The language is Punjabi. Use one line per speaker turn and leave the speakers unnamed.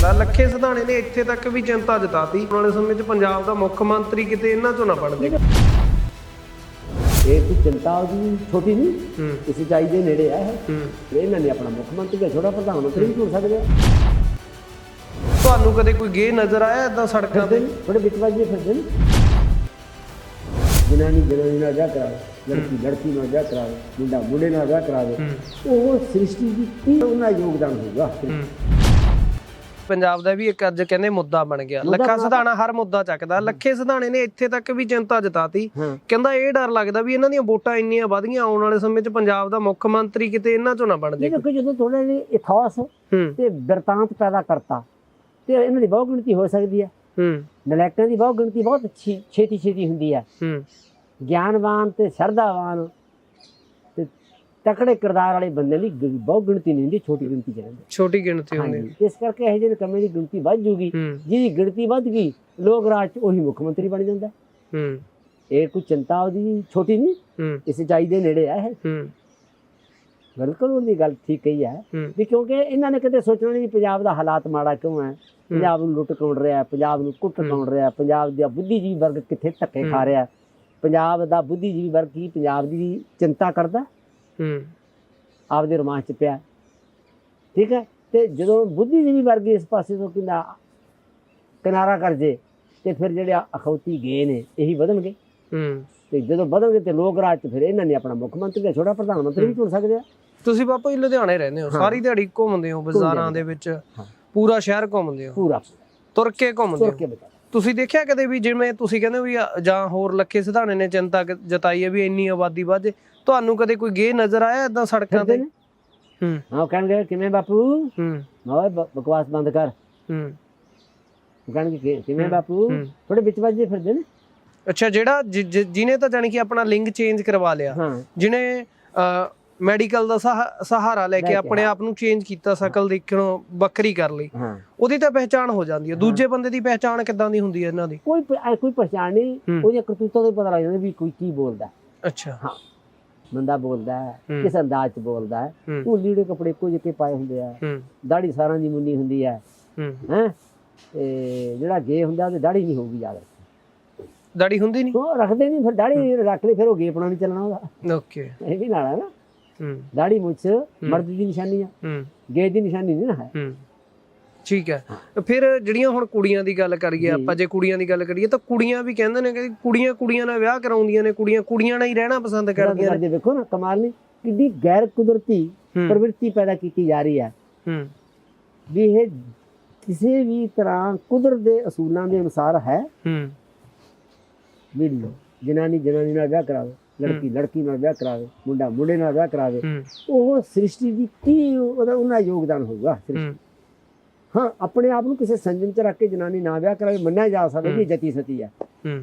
ਸਕਦਾ ਲੱਖੇ ਸਿਧਾਣੇ ਨੇ ਇੱਥੇ ਤੱਕ ਵੀ ਚਿੰਤਾ ਜਤਾਤੀ। ਵਾਲੇ ਸਮੇਂ 'ਚ ਪੰਜਾਬ ਦਾ ਮੁੱਖ ਮੰਤਰੀ ਕਿਤੇ ਇਹਨਾਂ ਚੋਂ ਨਾ ਬਣ ਜੇ
ਇਹ ਕੋਈ ਚਿੰਤਾ ਉਹਦੀ ਛੋਟੀ ਨਹੀਂ?
ਹੂੰ।
ਇਸ ਉਚਾਈ ਦੇ ਨੇੜੇ ਆ ਇਹ।
ਹੂੰ।
ਇਹਨਾਂ ਨੇ ਆਪਣਾ ਮੁੱਖ ਮੰਤਰੀ ਦਾ ਛੋਟਾ ਪ੍ਰਧਾਨ ਮੰਤਰੀ ਵੀ ਚੁਣ ਸਕਦੇ। ਆ
ਤੁਹਾਨੂੰ ਕਦੇ ਕੋਈ ਗੇ ਨਜ਼ਰ ਆਇਆ ਇਦਾਂ ਸੜਕਾਂ ਤੇ?
ਥੋੜੇ ਵਿੱਚ ਵੱਜਦੇ ਫਿਰਦੇ ਨੇ। ਜਨਾਨੀ ਜਨਾਨੀ ਨਾਲ ਵਿਆਹ ਕਰਾਵੇ ਲੜਕੀ ਲੜਕੀ ਨਾਲ ਵਿਆਹ ਕਰਾਵੇ ਮੁੰਡਾ ਮੁੰਡੇ ਨਾਲ ਵਿਆਹ ਕਰਾਵੇ ਉਹ ਸ੍ਰਿਸ਼ਟੀ ਦੀ ਕੀ ਉਹਨਾਂ ਯੋਗਦਾਨ ਹੋਊਗਾ।
ਪੰਜਾਬ ਦਾ ਵੀ ਇੱਕ ਅੱਜ ਕਹਿੰਦੇ ਮੁੱਦਾ ਬਣ ਗਿਆ। ਲੱਖਾ ਸਿਧਾਣਾ ਹਰ ਮੁੱਦਾ ਚੱਕਦਾ। ਲੱਖੇ ਸਿਧਾਣੇ ਨੇ ਇੱਥੇ ਤੱਕ ਵੀ ਚਿੰਤਾ ਜਤਾਤੀ। ਕਹਿੰਦਾ ਇਹ ਡਰ ਲੱਗਦਾ ਵੀ ਇਹਨਾਂ ਦੀਆਂ ਵੋਟਾਂ ਇੰਨੀਆਂ ਵਧ ਗਈਆਂ ਆਉਣ ਵਾਲੇ ਸਮੇਂ 'ਚ ਪੰਜਾਬ ਦਾ ਮੁੱਖ ਮੰਤਰੀ ਕਿਤੇ ਇਹਨਾਂ ਚੋਂ ਨਾ ਬਣ ਜੇ
ਦੇਖੋ ਜਦੋਂ ਥੋੜੇ ਜਿਹੇ ਇਥਾਸ ਤੇ ਬਿਰਤਾਂਤ ਪੈਦਾ ਕਰਤਾ ਤੇ ਇਹਨਾਂ ਦੀ ਬਹੁ ਗਿਣਤੀ ਹੋ ਸਕਦੀ ਹੈ।
ਹੂੰ।
ਨਲਾਇਕਾਂ ਦੀ ਬਹੁ ਗਿਣਤੀ ਬਹੁਤ ਅੱਛੀ ਛੇਤੀ ਛੇਤੀ ਹੁੰਦੀ ਹੈ।
ਹੂੰ।
ਗਿਆਨਵਾਨ ਤੇ ਸ਼ਰਧਾਵਾਨ ਤੇ ਤਕੜੇ ਕਿਰਦਾਰ ਵਾਲੇ ਬੰਦੇ ਦੀ ਗ- ਬਹੁ ਗਿਣਤੀ ਨਹੀਂ ਹੁੰਦੀ ਛੋਟੀ ਗਿਣਤੀ ਚ ਰਹਿੰਦੇ।
ਛੋਟੀ ਗਿਣਤੀ ਹੁੰਦੀ
ਹਾਂਜੀ ਇਸ ਕਰਕੇ ਇਹ ਜਿਹੇ ਕੰਮਾਂ ਦੀ ਗਿਣਤੀ ਵੱਧ ਜੂਗੀ।
ਹੂੰ।
ਜਿਹਦੀ ਗਿਣਤੀ ਵੱਧ ਗਈ ਲੋਕ ਰਾਜ ਚ ਉਹੀ ਮੁੱਖ ਮੰਤਰੀ ਬਣ ਜਾਂਦਾ।
ਹੂੰ।
ਇਹ ਕੋਈ ਚਿੰਤਾ ਉਹਦੀ ਛੋਟੀ ਨਹੀਂ
ਹੂੰ।
ਇਸ ਉਚਾਈ ਦੇ ਨੇੜੇ ਆ ਇਹ।
ਹੂੰ।
ਬਿਲਕੁਲ ਉਹਦੀ ਗੱਲ ਠੀਕ ਹੈ।
ਹੂੰ।
ਵੀ ਕਿਉਂਕਿ ਇਹਨਾਂ ਨੇ ਕਦੇ ਸੋਚਣਾ ਨਹੀਂ ਵੀ ਪੰਜਾਬ ਦਾ ਹਾਲਾਤ ਮਾੜਾ ਕਿਉਂ ਹੈ? ਪੰਜਾਬ ਨੂੰ ਲੁੱਟ ਕੌਣ ਰਿਹਾ? ਪੰਜਾਬ ਨੂੰ ਕੁੱਟ ਕੌਣ ਰਿਹਾ? ਪੰਜਾਬ ਦਾ ਬੁੱਧੀਜੀਵੀ ਵਰਗ ਕਿੱਥੇ ਧੱਕੇ ਖਾ ਰਿਹਾ? ਪੰਜਾਬ ਦਾ ਬੁੱਧੀਜੀਵੀ ਵਰਗ ਕੀ ਪੰਜਾਬ ਦੀ ਚਿੰਤਾ ਕਰਦਾ?
ਹੂੰ
ਆਪਦੇ ਰੋਮਾਂਚ ਚ ਪਿਆ। ਠੀਕ ਹੈ? ਤੇ ਜਦੋਂ ਬੁੱਧੀਜੀਵੀ ਵਰਗ ਇਸ ਪਾਸੇ ਤੋਂ ਕਿੰਨਾ ਕਿਨਾਰਾ ਕਰ ਜੇ ਤੇ ਫਿਰ ਜਿਹੜੇ ਅਖੌਤੀ ਗਏ ਨੇ ਇਹੀ ਵਧਣਗੇ।
ਹੂੰ।
ਤੇ ਜਦੋਂ ਵਧਣਗੇ ਤੇ ਲੋਕ ਰਾਜ ਚ ਫਿਰ ਇਹਨਾਂ ਨੇ ਆਪਣਾ ਮੁੱਖ ਮੰਤਰੀ ਦਾ ਛੋਟਾ ਪ੍ਰਧਾਨ ਮੰਤਰੀ ਵੀ ਚੁਣ ਸਕਦੇ ਆ।
ਤੁਸੀਂ ਬਾਪੂ ਜੀ ਲੁਧਿਆਣੇ ਰਹਿੰਦੇ ਹੋ ਸਾਰੀ ਦਿਹਾੜੀ ਘੁੰਮਦੇ ਹੋ ਬਾਜ਼ਾਰਾਂ ਦੇ ਵਿੱਚ
ਹਾਂ।
ਪੂਰਾ ਸ਼ਹਿਰ ਘੁੰਮਦੇ ਹੋ?
ਪੂਰਾ।
ਤੁਰ ਕੇ ਘੁੰਮਦੇ
ਤੁਰ
ਹੋ?
ਕੇ ਬਤਾ
ਤੁਸੀਂ ਦੇਖਿਆ ਕਦੇ ਵੀ ਜਿਵੇਂ ਤੁਸੀਂ ਕਹਿੰਦੇ ਵੀ ਜਾਂ ਹੋਰ ਲੱਖੇ ਸਿਧਾਣੇ ਨੇ ਚਿੰਤਾ ਜਤਾਈ ਹੈ ਵੀ ਇੰਨੀ ਆਬਾਦੀ ਵੱਧ ਤੁਹਾਨੂੰ ਕਦੇ ਕੋਈ ਗੇ ਨਜ਼ਰ ਆਇਆ ਇਦਾਂ ਸੜਕਾਂ ਤੇ? ਹੂੰ।
ਹਾਂ ਕਹਿਣਗੇ ਕਿਵੇਂ ਬਾਪੂ?
ਹੂੰ।
ਓਏ ਬ- ਬਕਵਾਸ ਬੰਦ ਕਰ।
ਹੂੰ।
ਉਹ ਕਹਿਣਗੇ ਕਿ- ਕਿਵੇਂ ਬਾਪੂ। ਥੋੜੇ ਵਿੱਚ ਵੱਜਦੇ ਫਿਰਦੇ ਨੇ।
ਅੱਛਾ ਜਿਹੜਾ ਜਿਹਨੇ ਤਾਂ ਜਾਣੀ ਕਿ ਆਪਣਾ ਲਿੰਗ ਚੇਂਜ ਕਰਵਾ ਲਿਆ। ਜਿਹਨੇ ਮੈਡੀਕਲ ਦਾ ਸਹਾ- ਸਹਾਰਾ ਲੈ ਕੇ ਆਪਣੇ ਆਪ ਨੂੰ ਚੇਂਜ ਕੀਤਾ ਸ਼ਕਲ ਦੇਖਣੋਂ ਵੱਖਰੀ ਕਰ ਲਈ।
ਹਾਂ।
ਉਹਦੀ ਤਾਂ ਪਹਿਚਾਣ ਹੋ ਜਾਂਦੀ ਹੈ। ਦੂਜੇ ਬੰਦੇ ਦੀ ਪਹਿਚਾਣ ਕਿੱਦਾਂ ਦੀ ਹੁੰਦੀ ਹੈ ਇਹਨਾਂ ਦੀ?
ਕੋਈ ਪ- ਐ ਕੋਈ ਪਛਾਣ ਨਹੀਂ।
ਹੂੰ।
ਉਹਦੀਆਂ ਕਰਤੂਤਾਂ ਤੋਂ ਹੀ ਪਤਾ ਲੱਗ ਜਾਂਦਾ ਵੀ ਕੋਈ ਕੀ ਬੋਲਦਾ।
ਅੱਛਾ।
ਹਾਂ। ਬੰਦਾ ਬੋਲਦਾ ਹੈ
ਹੂੰ।
ਕਿਸ ਅੰਦਾਜ਼ ਚ ਬੋਲਦਾ ਹੈ।
ਹੂੰ।
ਉਹ ਲੀੜੇ ਕੱਪੜੇ ਇੱਕੋ ਜਿਹੇ ਪਾਏ ਹੁੰਦੇ ਆ।
ਹੂੰ।
ਦਾੜੀ ਸਾਰਾਂ ਦੀ ਮੁੰਨੀ ਹੁੰਦੀ ਹੈ।
ਹੂੰ।
ਹੈ? ਤੇ ਜਿਹੜਾ ਗੇ ਹੁੰਦਾ ਉਹਦੀ ਦਾੜੀ ਨਹੀਂ ਹੋਊਗੀ ਯਾਦ
ਦਾੜੀ ਹੁੰਦੀ ਨਹੀਂ?
ਉਹ ਰੱਖਦੇ ਨਹੀਂ ਫਿਰ ਦਾੜੀ ਰੱਖ ਲਈ ਫਿਰ ਉਹ ਗੇਪਣਾ ਨਹੀਂ ਚੱਲਣਾ ਉਹਦਾ।
ਓਕੇ।
ਇਹ ਵੀ ਨਾਲ ਹੈ ਨਾ। ਦਾੜੀ ਮੁੱਛ ਮਰਦ ਦੀ ਨਿਸ਼ਾਨੀ ਆ। ਗੇ ਦੀ ਨਿਸ਼ਾਨੀ ਨਹੀਂ ਨਾ ਹੈ।
ਠੀਕ ਹੈ। ਫਿਰ ਜਿਹੜੀਆਂ ਹੁਣ ਕੁੜੀਆਂ ਦੀ ਗੱਲ ਕਰੀਏ ਆਪਾਂ ਜੇ ਕੁੜੀਆਂ ਦੀ ਗੱਲ ਕਰੀਏ ਤਾਂ ਕੁੜੀਆਂ ਵੀ ਕਹਿੰਦੇ ਨੇ ਕਿ ਕੁੜੀਆਂ ਕੁੜੀਆਂ ਨਾਲ ਵਿਆਹ ਕਰਾਉਂਦੀਆਂ ਨੇ ਕੁੜੀਆਂ ਕੁੜੀਆਂ ਨਾਲ ਹੀ ਰਹਿਣਾ ਪਸੰਦ ਕਰਦੀਆਂ ਨੇ।
ਵੇਖੋ ਨਾ ਕਮਾਲ ਨਹੀਂ। ਕਿੰਨੀ ਗੈਰ ਕੁਦਰਤੀ। ਪ੍ਰਵਿਰਤੀ ਪੈਦਾ ਕੀਤੀ ਜਾ ਰਹੀ ਹੈ।
ਹੂੰ।
ਵੀ ਇਹ ਕਿਸੇ ਵੀ ਤਰ੍ਹਾਂ ਕੁਦਰਤ ਦੇ ਅਸੂਲਾਂ ਦੇ ਅਨੁਸਾਰ ਹੈ।
ਹੂੰ।
ਵੀ ਜਨਾਨੀ ਜਨਾਨੀ ਨਾਲ ਵਿਆਹ ਕਰਾਵੇ ਲੜਕੀ ਲੜਕੀ ਨਾਲ ਵਿਆਹ ਕਰਾਵੇ ਮੁੰਡਾ ਮੁੰਡੇ ਨਾਲ ਵਿਆਹ ਕਰਾਵੇ ਉਹ ਸ੍ਰਿਸ਼ਟੀ ਦੀ ਕੀ ਉਹਦਾ ਉਹਨਾਂ ਯੋਗਦਾਨ ਹੋਊਗਾ
ਹੂੰ।
ਹਾਂ ਆਪਣੇ ਆਪ ਨੂੰ ਕਿਸੇ ਸੰਜਮ ਚ ਰੱਖ ਕੇ ਜਨਾਨੀ ਨਾ ਵਿਆਹ ਕਰਾਵੇ ਮੰਨਿਆ ਜਾ ਸਕਦਾ ਇਹ ਜਤੀ ਸਤੀ
ਹੂੰ।